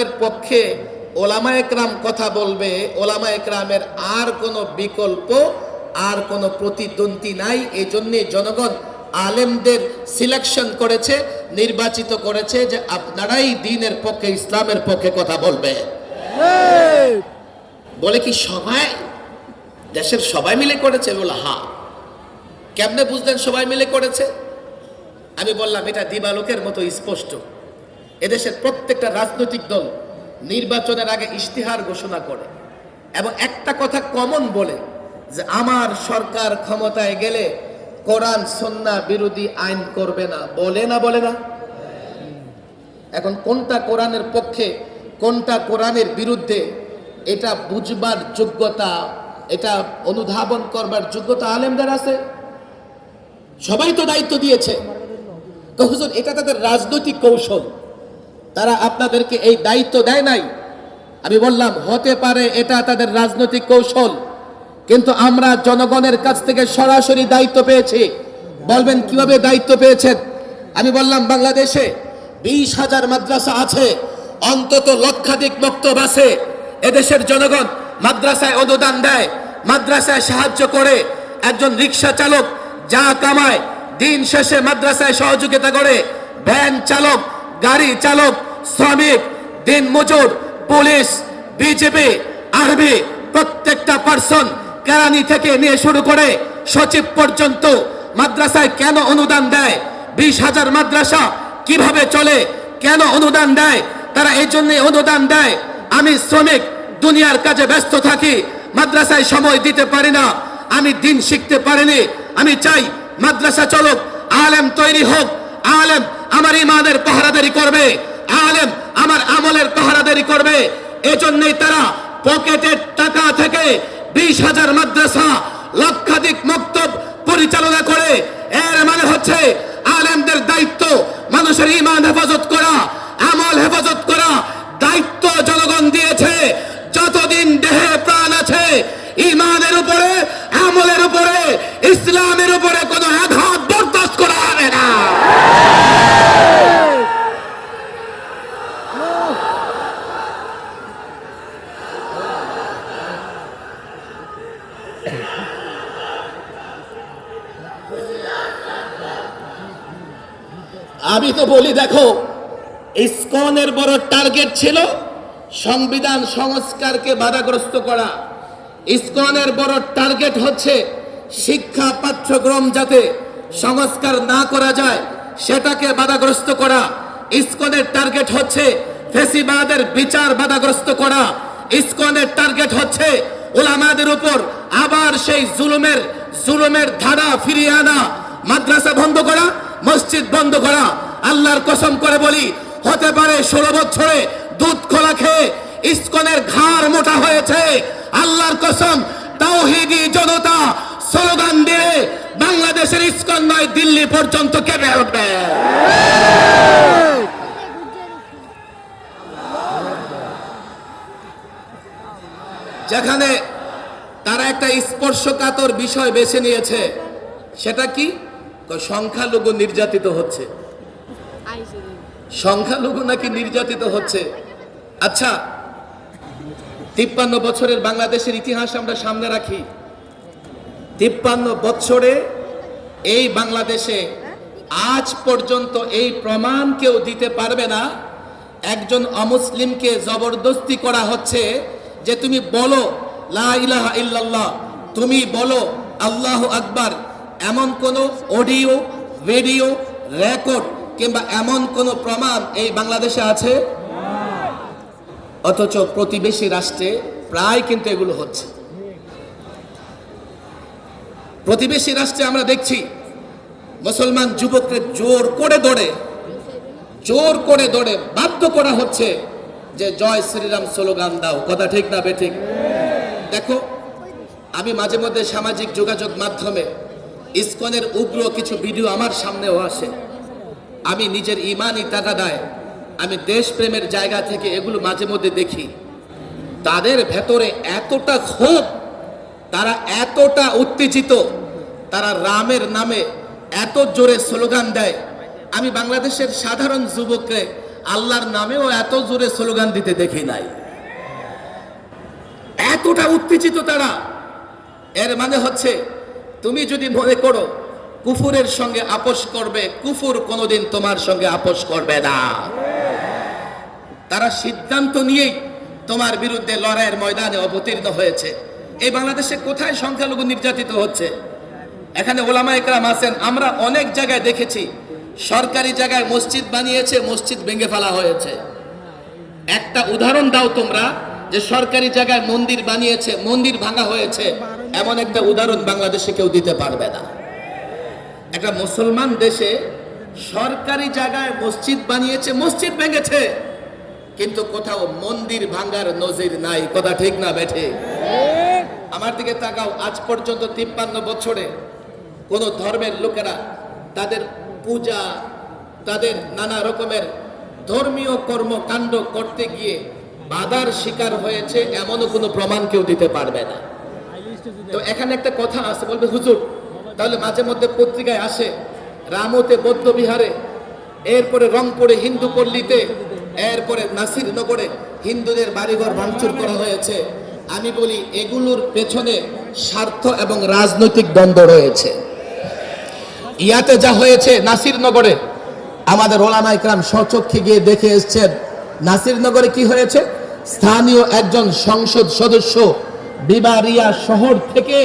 ইসলামের পক্ষে ওলামা একরাম কথা বলবে, ওলামা একরামের আর কোনো বিকল্প, আর কোনো প্রতিদ্বন্দ্বী নাই। এই জন্যে জনগণ আলেমদের সিলেকশন করেছে, নির্বাচিত করেছে যে আপনারাই দিনের পক্ষে, ইসলামের পক্ষে কথা বলবে। বলে কি সবাই? দেশের সবাই মিলে করেছে বলে? হা। কেমনে বুঝলেন সবাই মিলে করেছে? আমি বললাম, এটা দিবালোকের মতো স্পষ্ট। এদেশের প্রত্যেকটা রাজনৈতিক দল নির্বাচনের আগে ইশতেহার ঘোষণা করে এবং একটা কথা কমন বলে যে আমার সরকার ক্ষমতায় গেলে কোরআন সন্না বিরোধী আইন করবে না। বলে না বলে না? এখন কোনটা কোরআনের পক্ষে, কোনটা কোরআনের বিরুদ্ধে, এটা বুঝবার যোগ্যতা, এটা অনুধাবন করবার যোগ্যতা আলেমদের আছে? সবাই তো দায়িত্ব দিয়েছে। এটা তাদের রাজনৈতিক কৌশল। তারা আপনাদেরকে এই দায়িত্ব দেয় নাই। আমি বললাম, হতে পারে এটা তাদের রাজনৈতিক কৌশল, কিন্তু আমরা জনগণের কাছ থেকে সরাসরি দায়িত্ব পেয়েছি। বলবেন, কীভাবে দায়িত্ব পেয়েছেন? আমি বললাম, বাংলাদেশে বিশ হাজার মাদ্রাসা আছে, অন্তত লক্ষাধিক বক্তব্য আছে। এদেশের জনগণ মাদ্রাসায় অনুদান দেয়, মাদ্রাসায় সাহায্য করে, একজন রিক্সা চালক যা কামায়, দিন শেষে মাদ্রাসায় সহযোগিতা করে, ভ্যান চালক গাড়ি চালক, শ্রমিক, দিন মজুর, পুলিশ বিজেপি আর্মি প্রত্যেকটা পার্সন কেরানি থেকে নিয়ে শুরু করে সচিব পর্যন্ত মাদ্রাসায় কেন অনুদান দেয়? বিশ হাজার মাদ্রাসা কীভাবে চলে? কেন অনুদান দেয়? তারা এই জন্য অনুদান দেয়। আমি শ্রমিক, দুনিয়ার কাজে ব্যস্ত থাকি, মাদ্রাসায় সময় দিতে পারি না। আমি দিন শিখতে পারিনি। আমি চাই মাদ্রাসা চলক, আলেম তৈরি হোক, আলেম আমার ইমানের পাহারাদারি করবে। আলেম, আমার আমলের পাহারাদারি করবে। এজন্যই তারা পকেটের টাকা থেকে বিশ হাজার মাদ্রাসা লক্ষাধিক মক্তব পরিচালনা করে। এর মানে হচ্ছে আলেমদের দায়িত্ব মানুষের ইমান হেফাজত করা, আমল হেফাজত করা। দায়িত্ব জনগণ দিয়েছে। যতদিন দেহে প্রাণ আছে ইমানের উপরে আমলের উপরে ইসলামের উপরে কোনো আঘাত বরদাস্ত করা হবে না আমি তো বলি, দেখো, ইসকনের বড় টার্গেট ছিল সংবিধান সংস্কারকে বাধাগ্রস্ত করা। ইসকনের বড় টার্গেট হচ্ছে শিক্ষা পাঠ্যক্রম যাতে সংস্কার না করা যায়, সেটাকে বাধাগ্রস্ত করা। ইসকনের টার্গেট হচ্ছে ফেসিবাদের বিচার বাধাগ্রস্ত করা। ইসকনের টার্গেট হচ্ছে ওলামাদের উপর আবার সেই জুলুমের জুলুমের ধারা ফিরিয়ে আনা, মাদ্রাসা বন্ধ করা। মসজিদ বন্ধ করা, আল্লাহর কসম করে বলি, হতে পারে ষোলো বছরে দুধ খোলা খেয়ে ইসকনের ঘাড় মোটা হয়েছে। আল্লাহর কসম, তাওহিদি জনতা স্লোগান দিয়ে বাংলাদেশের ইসকন নয়, দিল্লি পর্যন্ত কেঁপে উঠবে। যেখানে তারা একটা স্পর্শকাতর বিষয় বেছে নিয়েছে, সেটা কি? কয়, সংখ্যালঘু নির্যাতিত হচ্ছে। সংখ্যালঘু নাকি নির্যাতিত হচ্ছে? আচ্ছা তিপ্পান্ন বছরের বাংলাদেশের ইতিহাস আমরা সামনে রাখি। তিপ্পান্ন বছরে এই বাংলাদেশে আজ পর্যন্ত এই প্রমাণ কেউ দিতে পারবে না। একজন অমুসলিমকে জবরদস্তি করা হচ্ছে যে তুমি বলো, লা ইলাহা ইল্লাল্লাহ তুমি বলো, আল্লাহ আকবার এমন কোনো অডিও, ভিডিও, রেকর্ড কিংবা এমন কোনো প্রমাণ এই বাংলাদেশে আছে? অথচ প্রতিবেশী রাষ্ট্রে প্রায় কিন্তু এগুলো হচ্ছে। প্রতিবেশী রাষ্ট্রে আমরা দেখছি, মুসলমান যুবককে জোর করে দৌড়ে, জোর করে দৌড়ে বাধ্য করা হচ্ছে যে, জয় শ্রীরাম স্লোগান দাও। কথা ঠিক না বে ঠিক? দেখো, আমি মাঝে মধ্যে সামাজিক যোগাযোগ মাধ্যমে ইসকনের উগ্র কিছু ভিডিও আমার সামনেও আসে। আমি নিজের ইমানই দেয়। আমি দেশপ্রেমের জায়গা থেকে এগুলো মাঝে মধ্যে দেখি। তাদের ভেতরে এতটা ক্ষোভ, তারা এতটা উত্তেজিত, তারা রামের নামে এত জোরে স্লোগান দেয়। আমি বাংলাদেশের সাধারণ যুবককে আল্লাহর নামেও এত জোরে স্লোগান দিতে দেখি নাই। এতটা উত্তেজিত তারা। এর মানে হচ্ছে তুমি যদি মনে করো কুফুরের সঙ্গে আপোষ করবে, কুফুর কোনোদিন তোমার সঙ্গে আপোষ করবে না। তারা সিদ্ধান্ত নিয়েই তোমার বিরুদ্ধে লড়াইয়ের ময়দানে অবতীর্ণ হয়েছে। এই বাংলাদেশে কোথায় সংখ্যালঘু নির্যাতিত হচ্ছে? এখানে ওলামা একরাম আছেন। আমরা অনেক জায়গায় দেখেছি, সরকারি জায়গায় মসজিদ বানিয়েছে, মসজিদ ভেঙে ফেলা হয়েছে। একটা উদাহরণ দাও তোমরা, যে সরকারি জায়গায় মন্দির বানিয়েছে, মন্দির ভাঙা হয়েছে। এমন একটা উদাহরণ বাংলাদেশে কেউ দিতে পারবে না। একটা মুসলমান দেশে সরকারি জায়গায় মসজিদ বানিয়েছে, মসজিদ ভেঙেছে, কিন্তু কোথাও মন্দির ভাঙ্গার নজির নাই। কথা ঠিক না বেঠে? আমার দিকে তাকাও, আজ পর্যন্ত তিপ্পান্ন বছরে কোন ধর্মের লোকেরা তাদের পূজা, তাদের নানা রকমের ধর্মীয় কর্মকাণ্ড করতে গিয়ে বাধার শিকার হয়েছে, এমনও কোনো প্রমাণ কেউ দিতে পারবে না। তো এখানে একটা কথা আছে, বলবে, হুজুর, তাহলে মাঝে মধ্যে পত্রিকায় আসে, রামতে বৌদ্ধ বিহারে এরপরে রংপুরে হিন্দু পল্লীতে, এরপরে নাসিরনগরে হিন্দুদের বাড়িঘর ভাঙচুর করা হয়েছে। আমি বলি, এগুলোর পেছনে স্বার্থ এবং রাজনৈতিক দ্বন্দ্ব রয়েছে। ইয়াতে যা হয়েছে নাসিরনগরে আমাদের ওলামা ইকরাম স্বচক্ষে গিয়ে দেখে এসছেন। নাসিরনগরে কি হয়েছে? স্থানীয় একজন সংসদ সদস্য বিবারিয়া শহর থেকে